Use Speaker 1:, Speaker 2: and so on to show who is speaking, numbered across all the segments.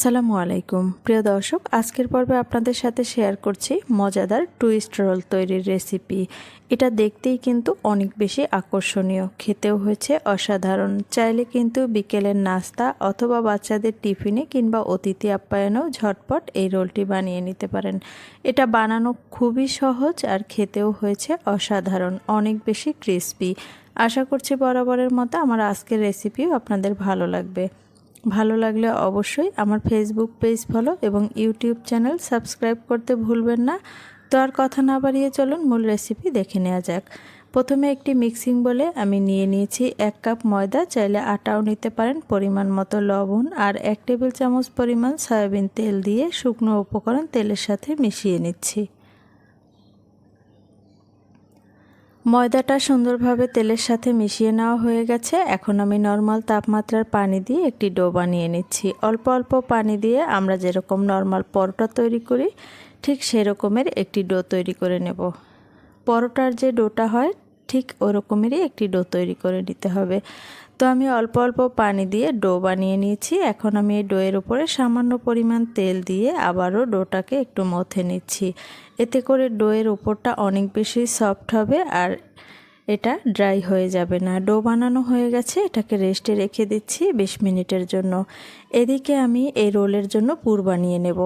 Speaker 1: আসসালামু আলাইকুম। প্রিয় দর্শক, আজকের পর্বে আপনাদের সাথে শেয়ার করছি মজাদার টুইস্ট রোল তৈরির রেসিপি এটা দেখতেই কিন্তু অনেক বেশি আকর্ষণীয়। খেতেও হয়েছে অসাধারণ। চাইলে কিন্তু বিকেলের নাস্তা অথবা বাচ্চাদের টিফিনে কিংবা অতিথি আপ্যায়নেও ঝটপট এই রোলটি বানিয়ে নিতে পারেন। এটা বানানো খুবই সহজ আর খেতেও হয়েছে অসাধারণ, অনেক বেশি ক্রিস্পি আশা করছি বরাবরের মতো আমার আজকের রেসিপিও আপনাদের ভালো লাগবে। ভালো লাগলে অবশ্যই আমার ফেসবুক পেজ ফলো এবং ইউটিউব চ্যানেল সাবস্ক্রাইব করতে ভুলবেন না। তো আর কথা না বাড়িয়ে চলুন, মূল রেসিপি দেখে নেওয়া যাক। প্রথমে একটি মিক্সিং বলে আমি নিয়ে নিয়েছি এক কাপ ময়দা, চাইলে আটাও নিতে পারেন পরিমাণ মতো লবণ আর এক টেবিল চামচ পরিমাণ সয়াবিন তেল দিয়ে শুকনো উপকরণ তেলের সাথে মিশিয়ে নিচ্ছি। ময়দাটা সুন্দরভাবে তেলের সাথে মিশিয়ে নেওয়া হয়ে গেছে। এখন আমি নর্মাল তাপমাত্রার পানি দিয়ে একটি ডো বানিয়ে নিচ্ছি। অল্প অল্প পানি দিয়ে আমরা যেরকম নর্মাল পরোটা তৈরি করি, ঠিক সেরকমের একটি ডো তৈরি করে নেব। পরোটার যে ডোটা হয় ঠিক ওরকমেরই একটি ডো তৈরি করে নিতে হবে। তো আমি অল্প অল্প পানি দিয়ে ডো বানিয়ে নিয়েছি। এখন আমি এই ডোয়ের উপরে সামান্য পরিমাণ তেল দিয়ে আবারও ডোটাকে একটু মথে নিচ্ছি। এতে করে ডোয়ের উপরটা অনেক বেশি সফট হবে আর এটা ড্রাই হয়ে যাবে না। ডো বানানো হয়ে গেছে, এটাকে রেস্টে রেখে দিচ্ছি বিশ মিনিটের জন্য। এদিকে আমি এই রোলের জন্য পুর বানিয়ে নেব।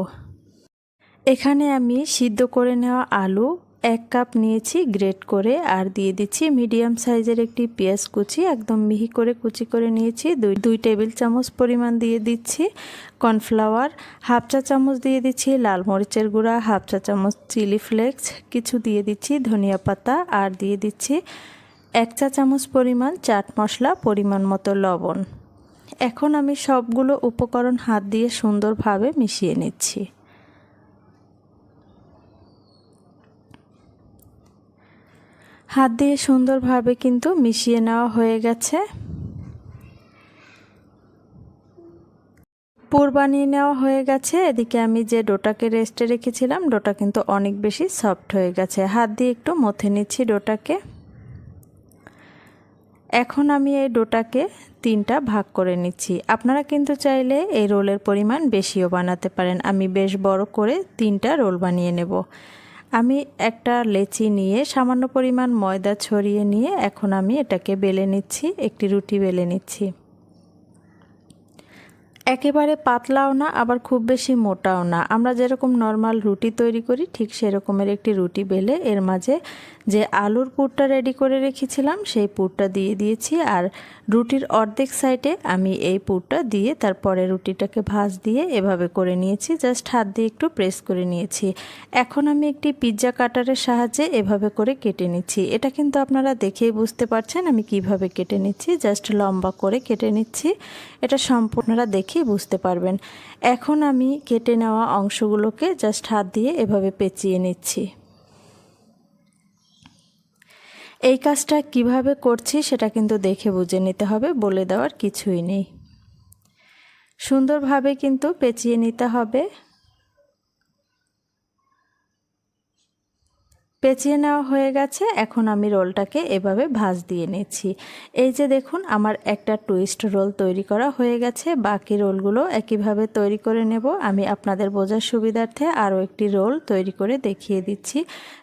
Speaker 1: এখানে আমি সিদ্ধ করে নেওয়া আলু এক কাপ নিয়েছি গ্রেট করে আর দিয়ে দিচ্ছি মিডিয়াম সাইজের একটি পেঁয়াজ কুচি, একদম মিহি করে কুচি করে নিয়েছি। দুই দুই টেবিল চামচ পরিমাণ দিয়ে দিচ্ছি কর্নফ্লাওয়ার, হাফ চা চামচ দিয়ে দিচ্ছি লাল মরিচের গুঁড়া, হাফ চা চামচ চিলি ফ্লেক্স, কিছু দিয়ে দিচ্ছি ধনিয়া পাতা আর দিয়ে দিচ্ছি এক চা চামচ পরিমাণ চাট মশলা, পরিমাণ মতো লবণ। এখন আমি সবগুলো উপকরণ হাত দিয়ে সুন্দরভাবে মিশিয়ে নিচ্ছি। হাত দিয়ে সুন্দরভাবে কিন্তু মিশিয়ে নেওয়া হয়ে গেছে। পুর বানিয়ে নেওয়া হয়ে গেছে। এদিকে আমি যে ডোটাকে রেস্টে রেখেছিলাম, ডোটা কিন্তু অনেক বেশি সফট হয়ে গেছে। হাত দিয়ে একটু মথে নিচ্ছি ডোটাকে। এখন আমি এই ডোটাকে তিনটা ভাগ করে নিচ্ছি। আপনারা কিন্তু চাইলে এই রোলের পরিমাণ বেশিও বানাতে পারেন। আমি বেশ বড় করে তিনটা রোল বানিয়ে নেব। আমি একটা লেচি নিয়ে সামান্য পরিমাণ ময়দা ছড়িয়ে নিয়ে এখন আমি এটাকে বেলে নিচ্ছি, একটি রুটি বেলে নিচ্ছি। একেবারে পাতলাও না, আবার খুব বেশি মোটাও না। আমরা যেরকম নর্মাল রুটি তৈরি করি, ঠিক সেরকমের একটি রুটি বেলে এর মাঝে যে আলুর পুরটা রেডি করে রেখেছিলাম, সেই পুরটা দিয়ে দিয়েছি। আর রুটির অর্ধেক সাইডে আমি এই পুরটা দিয়ে তারপরে রুটিটাকে ভাজ দিয়ে এভাবে করে নিয়েছি জাস্ট হাত দিয়ে একটু প্রেস করে নিয়েছি। এখন আমি একটি পিৎজা কাটারের সাহায্যে এভাবে করে কেটে নিচ্ছি। এটা কিন্তু আপনারা দেখেই বুঝতে পারছেন আমি কীভাবে কেটে নিচ্ছি জাস্ট লম্বা করে কেটে নিচ্ছি। এটা সম্পূর্ণরা দেখেই বুঝতে পারবেন। এখন আমি কেটে নেওয়া অংশগুলোকে জাস্ট হাত দিয়ে এভাবে পেঁচিয়ে নিচ্ছি। এই কাজটা কীভাবে করছি সেটা কিন্তু দেখে বুঝে নিতে হবে, বলে দেওয়ার কিছুই নেই। সুন্দরভাবে কিন্তু পেঁচিয়ে নিতে হবে। পেঁচিয়ে নেওয়া হয়ে গেছে। এখন আমি রোলটাকে এভাবে ভাজ দিয়ে নিচ্ছি। এই যে দেখুন, আমার একটা টুইস্ট রোল তৈরি করা হয়ে গেছে। বাকি রোলগুলো একইভাবে তৈরি করে নেব। আমি আপনাদের বোঝার সুবিধার্থে আরও একটি রোল তৈরি করে দেখিয়ে দিচ্ছি।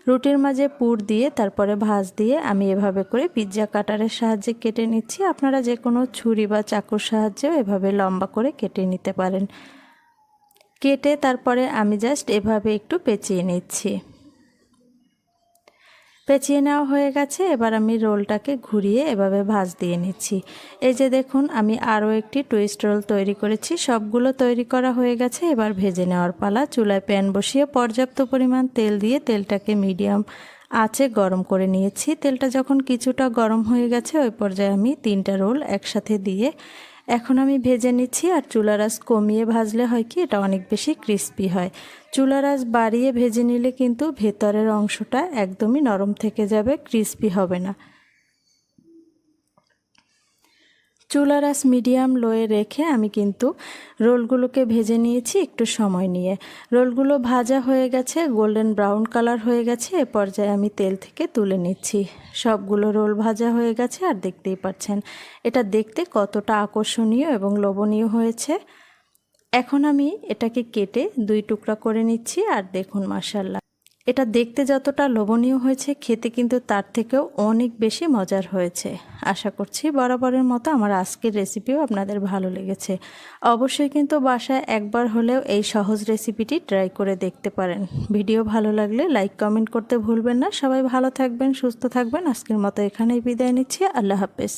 Speaker 1: রুটির মাঝে পুর দিয়ে, তারপরে ভাজ দিয়ে আমি এভাবে করে পিৎজা কাটারের সাহায্যে কেটে নিচ্ছি। আপনারা যে কোনো ছুরি বা চাকুর সাহায্যেও এভাবে লম্বা করে কেটে নিতে পারেন। কেটে তারপরে আমি জাস্ট এভাবে একটু পেঁচিয়ে নিচ্ছি। পেঁচিয়ে নেওয়া হয়ে গেছে, এবার আমি রোলটাকে ঘুরিয়ে এভাবে ভাজ দিয়ে নিচ্ছি। এই যে দেখুন, আমি আরও একটি টুইস্ট রোল তৈরি করেছি, সবগুলো তৈরি করা হয়ে গেছে। এবার ভেজে নেওয়ার পালা, চুলায় প্যান বসিয়ে পর্যাপ্ত পরিমাণ তেল দিয়ে তেলটাকে মিডিয়াম আছে গরম করে নিয়েছি। তেলটা যখন কিছুটা গরম হয়ে গেছে, ওই পর্যায়ে আমি তিনটা রোল একসাথে দিয়ে এখন আমি ভেজে নিচ্ছি আর চুলার আঁচ কমিয়ে ভাজলে হয় কি, এটা অনেক বেশি ক্রিস্পি হয়। চুলার আঁচ বাড়িয়ে ভেজে নিলে কিন্তু ভেতরের অংশটা একদমই নরম থেকে যাবে ক্রিস্পি হবে না। চুলার আস মিডিয়াম লোয়ে রেখে আমি কিন্তু রোলগুলোকে ভেজে নিয়েছি একটু সময় নিয়ে। রোলগুলো ভাজা হয়ে গেছে, গোল্ডেন ব্রাউন কালার হয়ে গেছে, এ পর্যায়ে আমি তেল থেকে তুলে নিচ্ছি। সবগুলো রোল ভাজা হয়ে গেছে, আর দেখতেই পাচ্ছেন, এটা দেখতে কতটা আকর্ষণীয় এবং লোভনীয় হয়েছে। এখন আমি এটাকে কেটে দুই টুকরা করে নিচ্ছি, আর দেখুন মাসাল্লাহ এটা দেখতে যতটা লোভনীয় হয়েছে, খেতে কিন্তু তার থেকেও অনেক বেশি মজার হয়েছে। আশা করছি বরাবরের মতো আমার আজকের রেসিপিও আপনাদের ভালো লেগেছে। অবশ্যই কিন্তু বাসায় একবার হলেও এই সহজ রেসিপিটি ট্রাই করে দেখতে পারেন। ভিডিও ভালো লাগলে লাইক কমেন্ট করতে ভুলবেন না। সবাই ভালো থাকবেন, সুস্থ থাকবেন। আজকের মতো এখানেই বিদায় নিচ্ছি। আল্লাহ হাফেজ।